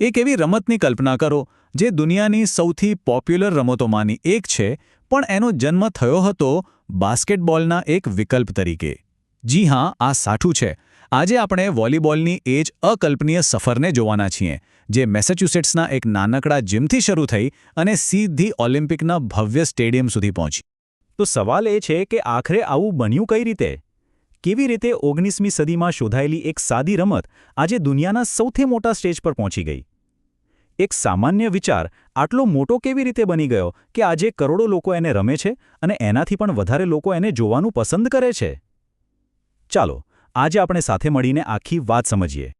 એક એવી રમતની કલ્પના કરો, જે દુનિયાની સૌથી પોપ્યુલર રમતોમાંની એક છે, પણ એનો જન્મ થયો હતો બાસ્કેટબોલના એક વિકલ્પ તરીકે. જી હા, આ સાઠું છે. આજે આપણે વોલીબોલની એ જ અકલ્પનીય સફરને જોવાના છીએ, જે મેસેચ્યુસેટ્સના એક નાનકડા જીમથી શરૂ થઈ અને સીધી ઓલિમ્પિકના ભવ્ય સ્ટેડિયમ સુધી પહોંચી. તો સવાલ એ છે કે આખરે આવું બન્યું કઈ રીતે? કેવી રીતે ઓગણીસમી સદીમાં શોધાયેલી એક સાદી રમત આજે દુનિયાના સૌથી મોટા સ્ટેજ પર પહોંચી ગઈ? એક સામાન્ય વિચાર આટલો મોટો કેવી રીતે બની ગયો કે આજે કરોડો લોકો એને રમે છે અને એનાથી પણ વધારે લોકો એને જોવાનું પસંદ કરે છે? ચાલો, આજે આપણે સાથે મળીને આખી વાત સમજીએ.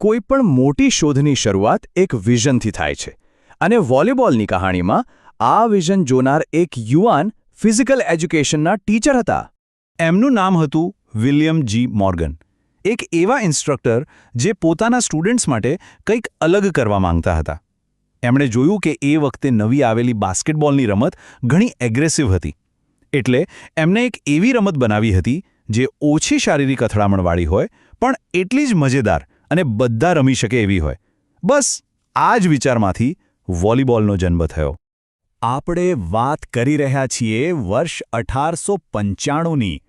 કોઈ પણ મોટી શોધની શરૂઆત એક વિઝનથી થાય છે અને વોલીબોલની કહાણીમાં આ વિઝન જોનાર એક યુવાન ફિઝિકલ એજ્યુકેશનના ટીચર હતા. એમનું નામ હતું વિલિયમ જી મોર્ગન. એક એવા ઇન્સ્ટ્રક્ટર જે પોતાના સ્ટુડન્ટ્સ માટે કંઈક અલગ કરવા માંગતા હતા. એમણે જોયું કે એ વખતે નવી આવેલી બાસ્કેટબોલની રમત ઘણી એગ્રેસિવ હતી. એટલે એમને એક એવી રમત બનાવી હતી જે ઓછી શારીરિક અથડામણવાળી હોય, પણ એટલી જ મજેદાર અને બધા રમી શકે એવી હોય. બસ, આ જ વિચારમાંથી વોલીબોલનો જન્મ થયો. આપણે વાત કરી રહ્યા છીએ વર્ષ અઢારસો પંચાણુંની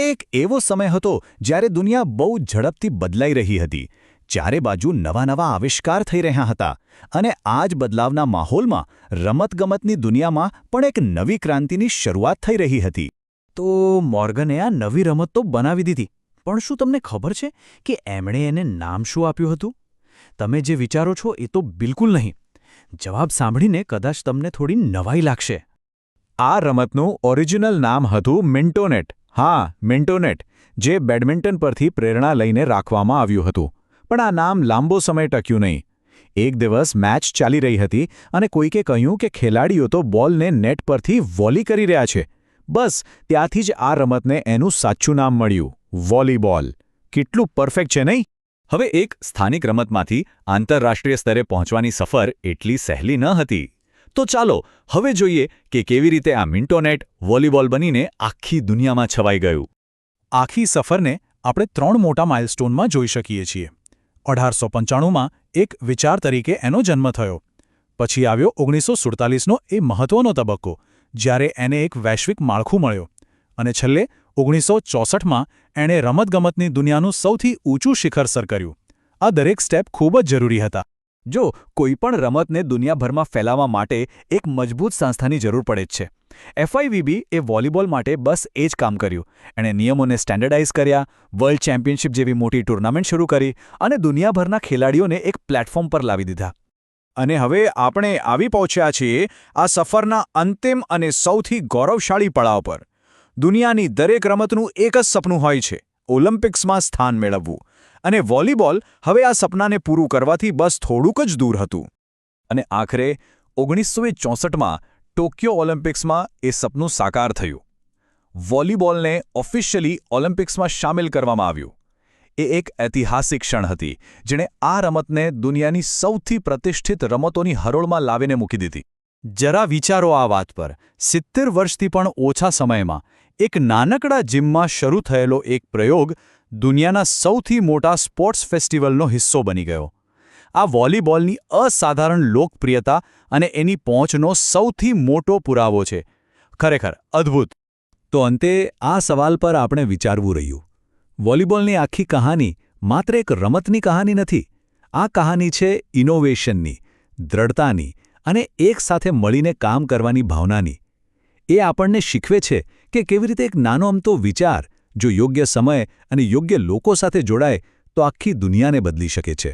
એક એવો સમય હતો જ્યારે દુનિયા બહુ ઝડપથી બદલાઈ રહી હતી. ચારે બાજુ નવા નવા આવિષ્કાર થઈ રહ્યા હતા અને આ જ બદલાવના માહોલમાં રમતગમતની દુનિયામાં પણ એક નવી ક્રાંતિની શરૂઆત થઈ રહી હતી. તો મોર્ગને આ નવી રમત તો બનાવી દીધી પણ શું તમને ખબર છે કે એમણે એને નામ શું આપ્યું હતું? તમે જે વિચારો છો એ તો બિલકુલ નહીં. જવાબ સાંભળીને કદાચ તમને થોડી નવાઈ લાગશે. આ રમતનું ઓરિજિનલ નામ હતું મિન્ટોનેટ. હા મિન્ટોનેટ જે બેડમિન્ટન પરથી પ્રેરણા લઈને રાખવામાં આવ્યું હતું. પણ આ નામ લાંબો સમય ટક્યું નહીં. એક દિવસ મેચ ચાલી રહી હતી અને કોઈકે કહ્યું કે ખેલાડીઓ તો બોલને નેટ પરથી વોલી કરી રહ્યા છે. બસ, ત્યાંથી જ આ રમતને એનું સાચું નામ મળ્યું, વોલીબોલ. કેટલું પરફેક્ટ છે નહીં? હવે એક સ્થાનિક રમતમાંથી આંતરરાષ્ટ્રીય સ્તરે પહોંચવાની સફર એટલી સહેલી ન હતી. તો ચાલો, હવે જોઈએ કે કેવી રીતે આ મિન્ટોનેટ વોલીબોલ બનીને આખી દુનિયામાં છવાઈ ગયું. આખી સફરને આપણે ત્રણ મોટા માઇલસ્ટોનમાં જોઈ શકીએ છીએ. અઢારસો પંચાણુંમાં એક વિચાર તરીકે એનો જન્મ થયો. પછી આવ્યો ઓગણીસો સુડતાલીસનો એ મહત્વનો તબક્કો, જ્યારે એને એક વૈશ્વિક માળખું મળ્યો. અને છેલ્લે ઓગણીસો ચોસઠમાં એણે રમતગમતની દુનિયાનું સૌથી ઊંચું શિખર સર કર્યું. આ દરેક સ્ટેપ ખૂબ જ જરૂરી હતા. જો કોઈપણ રમતને દુનિયાભરમાં ફેલાવવા માટે એક મજબૂત સંસ્થાની જરૂર પડે જ છે. એફઆઈવીબી એ વોલીબોલ માટે બસ એ જ કામ કર્યું. એણે નિયમોને સ્ટેન્ડર્ડાઇઝ કર્યા, વર્લ્ડ ચેમ્પિયનશિપ જેવી મોટી ટુર્નામેન્ટ શરૂ કરી અને દુનિયાભરના ખેલાડીઓને એક પ્લેટફોર્મ પર લાવી દીધા. અને હવે આપણે આવી પહોંચ્યા છીએ આ સફરના અંતિમ અને સૌથી ગૌરવશાળી પડાવ પર. દુનિયાની દરેક રમતનું એક જ સપનું હોય છે, ઓલિમ્પિક્સમાં સ્થાન મેળવવું. અને વોલીબોલ હવે આ સપનાને પૂરું કરવાથી બસ થોડુંક જ દૂર હતું. અને આખરે ઓગણીસો ચોસઠમાં ટોક્યો ઓલિમ્પિક્સમાં એ સપનું સાકાર થયું. વોલીબોલને ઓફિશિયલી ઓલિમ્પિક્સમાં સામેલ કરવામાં આવ્યું. એ એક ઐતિહાસિક ક્ષણ હતી, જેણે આ રમતને દુનિયાની સૌથી પ્રતિષ્ઠિત રમતોની હરોળમાં લાવીને મૂકી દીધી. જરા વિચારો આ વાત પર. સિત્તેર વર્ષથી પણ ઓછા સમયમાં એક નાનકડા જીમમાં શરૂ થયેલો એક પ્રયોગ દુનિયાના સૌથી મોટા સ્પોર્ટ્સ ફેસ્ટિવલનો હિસ્સો બની ગયો. આ વોલીબોલની અસાધારણ લોકપ્રિયતા અને એની પહોંચનો સૌથી મોટો પુરાવો છે. ખરેખર, અદ્ભુત! તો અંતે, આ સવાલ પર આપણે વિચારવું રહ્યું. વોલીબોલની આખી કહાની માત્ર એક રમતની કહાની નથી. આ કહાની છે ઇનોવેશનની, દ્રઢતાની અને એકસાથે મળીને કામ કરવાની ભાવનાની. એ આપણને શીખવે છે કે કેવી રીતે એક નાનો અમતો વિચાર જો યોગ્ય સમય અને યોગ્ય લોકો સાથે જોડાય તો આખી દુનિયાને બદલી શકે છે.